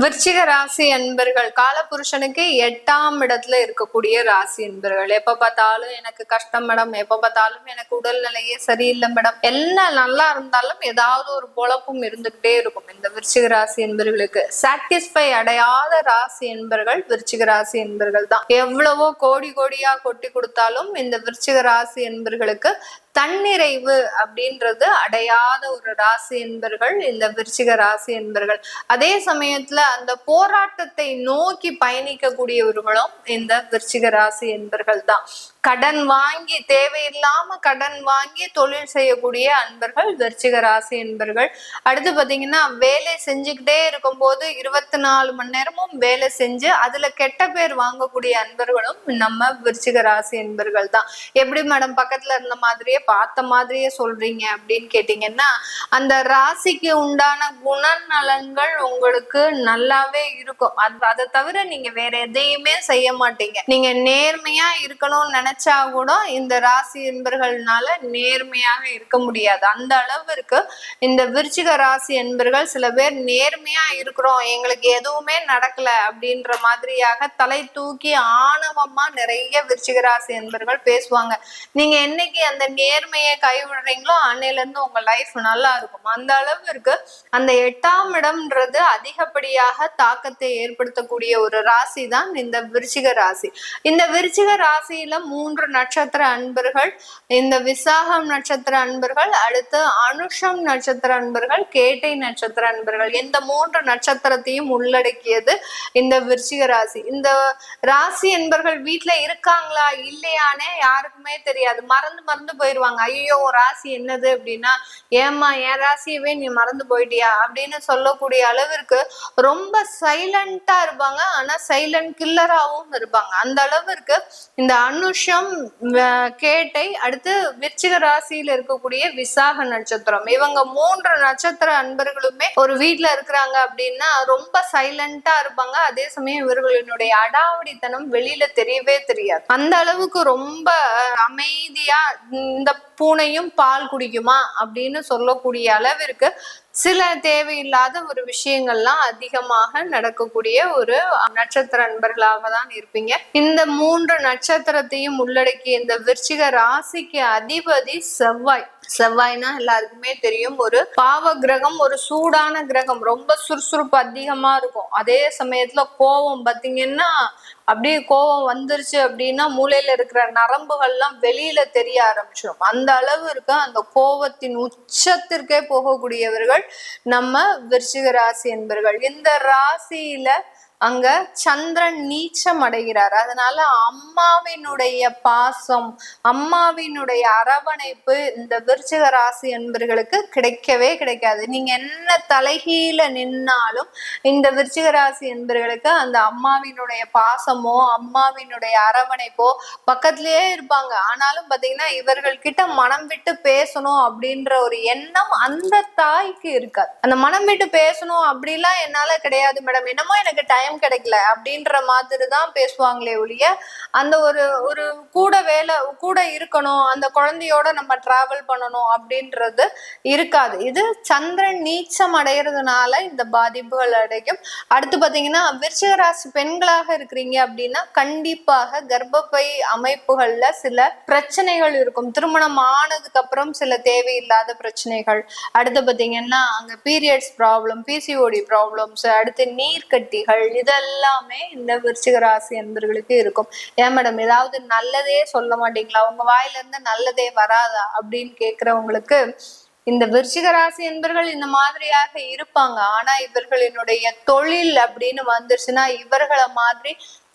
விருச்சிக ராசி அன்பர்கள் காலபுருஷனுக்கு எட்டாம் இடத்துல இருக்கக்கூடிய ராசி அன்பர்கள். எப்ப பார்த்தாலும் எனக்கு கஷ்டம் மேடம் எப்ப பார்த்தாலும் எனக்கு உடல்நிலையே சரியில்லை மேடம். எல்லாம் நல்லா இருந்தாலும் ஏதாவது ஒரு குழப்பம் இருந்துகிட்டே இருக்கும் இந்த விருச்சிக ராசி என்பர்களுக்கு சாட்டிஸ்ஃபை அடையாத ராசி என்பர்கள் விருச்சிக ராசி என்பர்கள் தான். எவ்வளவோ கோடி கோடியா கொட்டி கொடுத்தாலும் இந்த விருச்சிக ராசி என்பர்களுக்கு தன்னிறைவு அப்படின்றது அடையாத ஒரு ராசி என்பர்கள் இந்த விருச்சிக ராசி என்பர்கள். அதே சமயத்துல அந்த போராட்டத்தை நோக்கி பயணிக்கக்கூடியவர்களும் இந்த விருச்சிக ராசி என்பர்கள் தான். கடன் வாங்கி தேவையில்லாம கடன் வாங்கி தொழில் செய்யக்கூடிய அன்பர்கள் விருச்சிக ராசி என்பர்கள். அடுத்து பாத்தீங்கன்னா வேலை செஞ்சுக்கிட்டே இருக்கும்போது இருபத்தி நாலு மணி நேரமும் வேலை செஞ்சு அதுல கெட்ட பேர் வாங்கக்கூடிய அன்பர்களும் நம்ம விருச்சிக ராசி என்பர்கள் தான். எப்படி மேடம் பக்கத்துல இருந்த மாதிரியே பார்த்த மாதிரியே சொல்றீங்க அப்படின்னு கேட்டீங்கன்னா அந்த ராசிக்கு உண்டான குணநலன்கள் உங்களுக்கு நல்லாவே இருக்கும். அது அதை தவிர நீங்க வேற எதையுமே செய்ய மாட்டீங்க. நீங்க நேர்மையா இருக்கணும்னு நினைச்சா கூட இந்த ராசி என்பர்கள்னால நேர்மையாக இருக்க முடியாது. அந்த அளவிற்கு இந்த விருச்சிக ராசி என்பர்கள் சில பேர் நேர்மையா இருக்கிறோம் எங்களுக்கு எதுவுமே நடக்கல அப்படின்ற மாதிரியாக தலை தூக்கி ஆணவமா நிறைய விருச்சிக ராசி என்பர்கள் பேசுவாங்க. நீங்க என்னைக்கு அந்த நேர் நேர்மையை கைவிடுறீங்களோ அன்னையில இருந்து உங்க லைஃப் நல்லா இருக்கும். அந்த அளவிற்கு அந்த எட்டாம் இடம்ன்றது அதிகப்படியாக தாக்கத்தை ஏற்படுத்தக்கூடிய ஒரு ராசி தான் இந்த விருச்சிக ராசி. இந்த விருச்சிக ராசியில மூன்று நட்சத்திர அன்பர்கள் இந்த விசாகம் நட்சத்திர அன்பர்கள் அடுத்து அனுஷம் நட்சத்திர அன்பர்கள் கேட்டை நட்சத்திர அன்பர்கள். இந்த மூன்று நட்சத்திரத்தையும் உள்ளடக்கியது இந்த விருச்சிக ராசி. இந்த ராசி என்பர்கள் வீட்டுல இருக்காங்களா இல்லையானே யாருக்குமே தெரியாது. மறந்து மறந்து போயிருவாங்க. ஐயோ ராசி என்னது? அப்படின்னா ஏம்மா என் ராசியவே நீ மறந்து போயிட்டியா? அப்படின்னு சொல்லக்கூடிய அளவிற்கு ரொம்ப சைலண்டா இருப்பாங்க. ஆனா சைலண்ட் கில்லராகவும் இருப்பாங்க. அந்த அளவிற்கு இந்த அனுஷம் கேட்டை அடுத்து விருச்சிக ராசியில இருக்கக்கூடிய விசாக நட்சத்திரம். இவங்க மூன்று நட்சத்திர அன்பர்களுமே ஒரு வீட்டுல இருக்கிறாங்க அப்படின்னா ரொம்ப சைலண்டா இருப்பாங்க. அதே சமயம் இவர்களினுடைய அடாவடித்தனம் வெளியில தெரியவே தெரியாது. அந்த அளவுக்கு ரொம்ப அமைதியா இந்த இந்த பூனையும் பால் குடிக்குமா அப்படின்னு சொல்லக்கூடிய அளவிற்கு சில தேவையில்லாத ஒரு விஷயங்கள்லாம் அதிகமாக நடக்கக்கூடிய ஒரு நட்சத்திர நண்பர்களாக தான் இருப்பீங்க. இந்த மூன்று நட்சத்திரத்தையும் உள்ளடக்கிய இந்த விருச்சிக ராசிக்கு அதிபதி செவ்வாய். செவ்வாய்னா எல்லாருக்குமே தெரியும். ஒரு பாவ கிரகம் ஒரு சூடான கிரகம். ரொம்ப சுறுசுறுப்பு அதிகமா இருக்கும். அதே சமயத்துல கோபம் பாத்தீங்கன்னா அப்படியே கோபம் வந்துருச்சு அப்படின்னா மூளையில இருக்கிற நரம்புகள்லாம் வெளியில தெரிய ஆரம்பிச்சிடும் அந்த அளவு இருக்க அந்த கோபத்தின் உச்சத்திற்கே போகக்கூடியவர்கள் நம்ம விருச்சிக ராசி என்பர்கள். இந்த ராசியில அங்க சந்திரன் நீச்சம் அடைகிறார். அதனால அம்மாவினுடைய பாசம் அம்மாவினுடைய அரவணைப்பு இந்த விருச்சிக ராசி என்பர்களுக்கு கிடைக்கவே கிடைக்காது. நீங்க என்ன தலைகீழ நின்னாலும் இந்த விருச்சிக ராசி என்பர்களுக்கு அந்த அம்மாவினுடைய பாசமோ அம்மாவினுடைய அரவணைப்போ பக்கத்திலேயே இருப்பாங்க. ஆனாலும் பாத்தீங்கன்னா இவர்கள் கிட்ட மனம் விட்டு பேசணும் அப்படின்ற ஒரு எண்ணம் அந்த தாய்க்கு இருக்காது. அந்த மனம் விட்டு பேசணும் அப்படிலாம் என்னால கிடையாது மேடம். என்னமோ எனக்கு டைம் கிடைக்கல. அப்படின்ற மாதிரி தான் பேசுவாங்களே ஒழிய அந்த ஒரு ஒரு கூட வேலை கூட இருக்கணும் அந்த குழந்தையோட நம்ம டிராவல் பண்ணணும் அப்படின்றது இருக்காது. இது சந்திரன் நீச்சம் அடைகிறதுனால இந்த பாதிப்புகள் அடையும். அடுத்து பாத்தீங்கன்னா விருச்சிக ராசி பெண்களாக இருக்கிறீங்க அப்படின்னா கண்டிப்பாக கர்ப்பப்பை அமைப்புகள்ல சில பிரச்சனைகள் இருக்கும். திருமணம் ஆனதுக்கு அப்புறம் சில தேவையில்லாத பிரச்சனைகள். அடுத்து பார்த்தீங்கன்னா அங்க பீரியட்ஸ் ப்ராப்ளம் பிசிஓடி ப்ராப்ளம்ஸ் அடுத்து நீர்க்கட்டிகள் இதெல்லாமே இந்த விருச்சிக ராசி என்பர்களுக்கு இருக்கும். ஏன் மேடம் ஏதாவது நல்லதே சொல்ல மாட்டீங்களா? உங்க வாயில இருந்து நல்லதே வராதா? அப்படின்னு கேக்குறவங்களுக்கு இந்த விருச்சிக ராசி என்பர்கள் இந்த மாதிரியாக இருப்பாங்க. ஆனா இவர்களினுடைய தொழில் அப்படின்னு வந்துருச்சுன்னா இவர்களை மாதிரி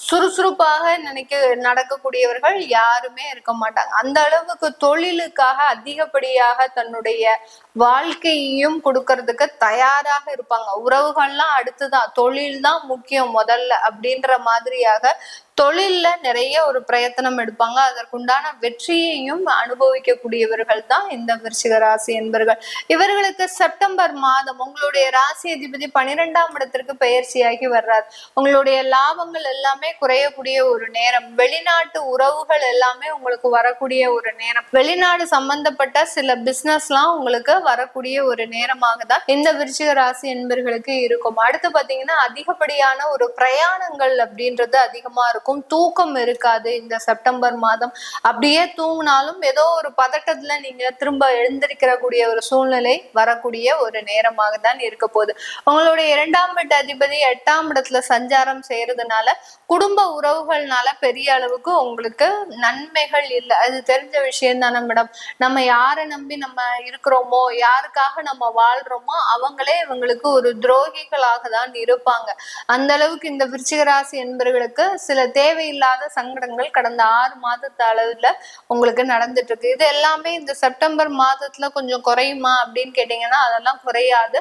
சுறுசுறுப்பாக நினைக்க நடக்கக்கூடியவர்கள் யாருமே இருக்க மாட்டாங்க. அந்த அளவுக்கு தொழிலுக்காக அதிகப்படியாக தன்னுடைய வாழ்க்கையையும் கொடுக்கறதுக்கு தயாராக இருப்பாங்க. உறவுகள்லாம் அடுத்துதான். தொழில் தான் முக்கியம் முதல்ல அப்படின்ற மாதிரியாக தொழில்ல நிறைய ஒரு பிரயத்தனம் எடுப்பாங்க. அதற்குண்டான வெற்றியையும் அனுபவிக்கக்கூடியவர்கள் தான் இந்த விருச்சிக ராசி என்பர்கள். இவர்களுக்கு செப்டம்பர் மாதம் உங்களுடைய ராசி அதிபதி பனிரெண்டாம் இடத்திற்கு பயிற்சியாகி வர்றார். உங்களுடைய லாபங்கள் எல்லாமே குறையக்கூடிய ஒரு நேரம். வெளிநாட்டு உறவுகள் எல்லாமே உங்களுக்கு வரக்கூடிய ஒரு நேரம். வெளிநாடு சம்பந்தப்பட்ட சில பிசினஸ் எல்லாம் உங்களுக்கு வரக்கூடிய ஒரு நேரமாக தான் இந்த விருச்சிக ராசி என்பர்களுக்கு இருக்கும். அடுத்து பாத்தீங்கன்னா அதிகப்படியான ஒரு பிரயாணங்கள் அப்படின்றது அதிகமா இருக்கும். தூக்கம் இருக்காது இந்த செப்டம்பர் மாதம். அப்படியே தூங்கினாலும் ஏதோ ஒரு பதட்டத்துல நீங்க திரும்ப எழுந்திருக்கிற கூடிய ஒரு சூழ்நிலை வரக்கூடிய ஒரு நேரமாக தான் இருக்க போகுது. உங்களுடைய இரண்டாம் வீட்டு அதிபதி எட்டாம் இடத்துல சஞ்சாரம் செய்யறதுனால குடும்ப உறவுகள்னால பெரிய அளவுக்கு உங்களுக்கு நன்மைகள் இல்லை. அது தெரிஞ்ச விஷயம்தானே மேடம் நம்ம யாரை நம்பி நம்ம இருக்கிறோமோ யாருக்காக நம்ம வாழ்றோமோ அவங்களே இவங்களுக்கு ஒரு துரோகிகளாக தான் இருப்பாங்க. அந்த அளவுக்கு இந்த விருச்சிகராசி என்பவர்களுக்கு சில தேவையில்லாத சங்கடங்கள் கடந்த ஆறு மாதத்து அளவுல உங்களுக்கு நடந்துட்டு இருக்கு இது எல்லாமே இந்த செப்டம்பர் மாதத்துல கொஞ்சம் குறையுமா அப்படின்னு கேட்டீங்கன்னா அதெல்லாம் குறையாது.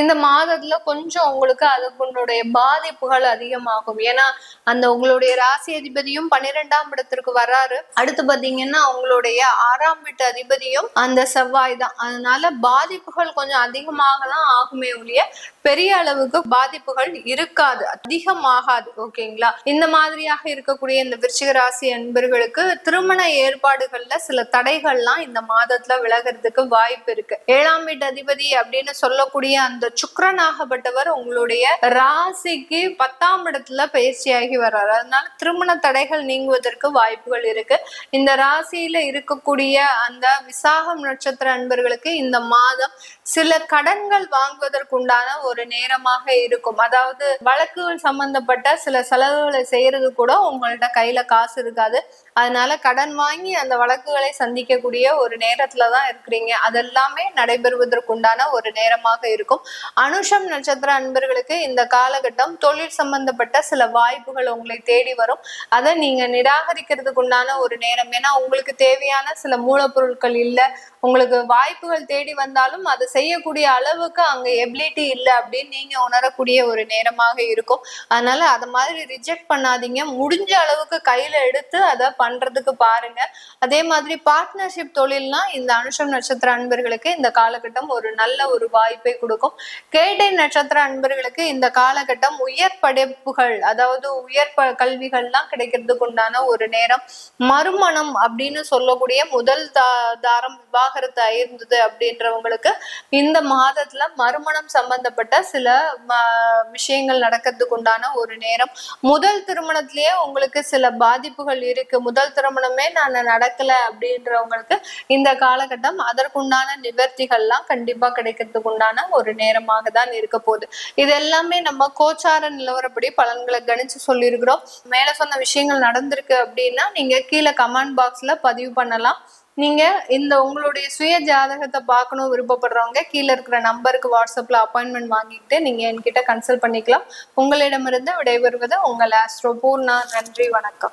இந்த மாதத்துல கொஞ்சம் உங்களுக்கு அதுக்குன்னுடைய பாதிப்புகள் அதிகமாகும். ஏன்னா அந்த உங்களுடைய ராசி அதிபதியும் பன்னிரெண்டாம் இடத்திற்கு வராரு. அடுத்து பாத்தீங்கன்னா உங்களுடைய ஆறாம் வீட்டு அதிபதியும் அந்த செவ்வாய் தான். அதனால பாதிப்புகள் கொஞ்சம் அதிகமாக தான் ஆகுமே ஒழிய பெரிய அளவுக்கு பாதிப்புகள் இருக்காது. அதிகமாகாது ஓகேங்களா? இந்த மாதிரியாக இருக்கக்கூடிய இந்த விருச்சிக ராசி அன்பர்களுக்கு திருமண ஏற்பாடுகள்ல சில தடைகள்லாம் இந்த மாதத்துல விலகிறதுக்கு வாய்ப்பு இருக்கு. ஏழாம் வீட்டு அதிபதி அப்படின்னு சொல்லக்கூடிய அந்த சுக்கரனாகப்பட்டவர் உங்களுடைய ராசிக்கு பத்தாம் இடத்துல பயிற்சியாகி வர்றாரு அதனால திருமண தடைகள் நீங்குவதற்கு வாய்ப்புகள் இருக்கு. இந்த ராசியில இருக்கக்கூடிய அந்த விசாகம் நட்சத்திர அன்பர்களுக்கு இந்த மாதம் சில கடன்கள் வாங்குவதற்குண்டான ஒரு நேரமாக இருக்கும். அதாவது வழக்குகள் சம்பந்தப்பட்ட சில செலவுகளை செய்யறது கூட உங்கள்ட்ட கையில காசு இருக்காது. அதனால கடன் வாங்கி அந்த வழக்குகளை சந்திக்கக்கூடிய ஒரு நேரத்துல தான் இருக்கிறீங்க. அதெல்லாமே நடைபெறுவதற்குண்டான ஒரு நேரமாக இருக்கும். அனுஷம் நட்சத்திர அன்பர்களுக்கு இந்த காலகட்டம் தொழில் சம்பந்தப்பட்ட சில வாய்ப்புகள் உங்களை தேடி வரும். அதை நீங்க நிராகரிக்கிறதுக்கு உண்டான ஒரு நேரம். ஏன்னா உங்களுக்கு தேவையான சில மூலப்பொருட்கள் இல்லை. உங்களுக்கு வாய்ப்புகள் தேடி வந்தாலும் அதை செய்யக்கூடிய அளவுக்கு அங்க எபிலிட்டி இல்லை அப்படின்னு நீங்க உணரக்கூடிய ஒரு நேரமாக இருக்கும். அதனால அதை மாதிரி ரிஜெக்ட் பண்ணாதீங்க. முடிஞ்ச அளவுக்கு கையில எடுத்து அதை பண்றதுக்கு பாருங்க. அதே மாதிரி பார்ட்னர்ஷிப் தொழில்னா இந்த அனுஷம் நட்சத்திர அன்பர்களுக்கு இந்த காலகட்டம் ஒரு நல்ல ஒரு வாய்ப்பை கொடுக்கும். கேட்டை நட்சத்திர அன்பர்களுக்கு இந்த காலகட்டம் உயர் படைப்புகள் அதாவது உயர் உயர் கல்விகள்லாம் கிடைக்கிறதுக்கு உண்டான ஒரு நேரம். மறுமணம் அப்படின்னு சொல்லக்கூடிய முதல் தா தாரம் விவாகரத்து ஆயிருந்தது அப்படின்றவங்களுக்கு இந்த மாதத்துல மறுமணம் சம்பந்தப்பட்ட சில விஷயங்கள் நடக்கிறதுக்கு உண்டான ஒரு நேரம். முதல் திருமணத்திலேயே உங்களுக்கு சில பாதிப்புகள் இருக்கு. முதல் திருமணமே நான் நடக்கல அப்படின்றவங்களுக்கு இந்த காலகட்டம் அதற்குண்டான நிவர்த்திகள்லாம் கண்டிப்பா கிடைக்கிறதுக்கு உண்டான ஒரு நேரமாக தான் இருக்க போகுது. இது எல்லாமே நம்ம கோச்சார நிலவரப்படி பலன்களை கணிச்சு இருக்கிறோம் மேல சொன்ன விஷயங்கள் நடந்திருக்கு அப்படின்னா நீங்க கீழே கமெண்ட் பாக்ஸ்ல பதிவு பண்ணலாம். நீங்க இந்த உங்களுடைய சுய ஜாதகத்தை பார்க்கணும் விருப்பப்படுறவங்க கீழே இருக்கிற நம்பருக்கு வாட்ஸ்அப்ல அப்பாயின்மெண்ட் வாங்கிட்டு நீங்க என்கிட்ட கன்சல்ட் பண்ணிக்கலாம். உங்களிடமிருந்து விடைபெறுவது உங்கள் ஆஸ்ட்ரோ பூர்ணா நன்றி வணக்கம்.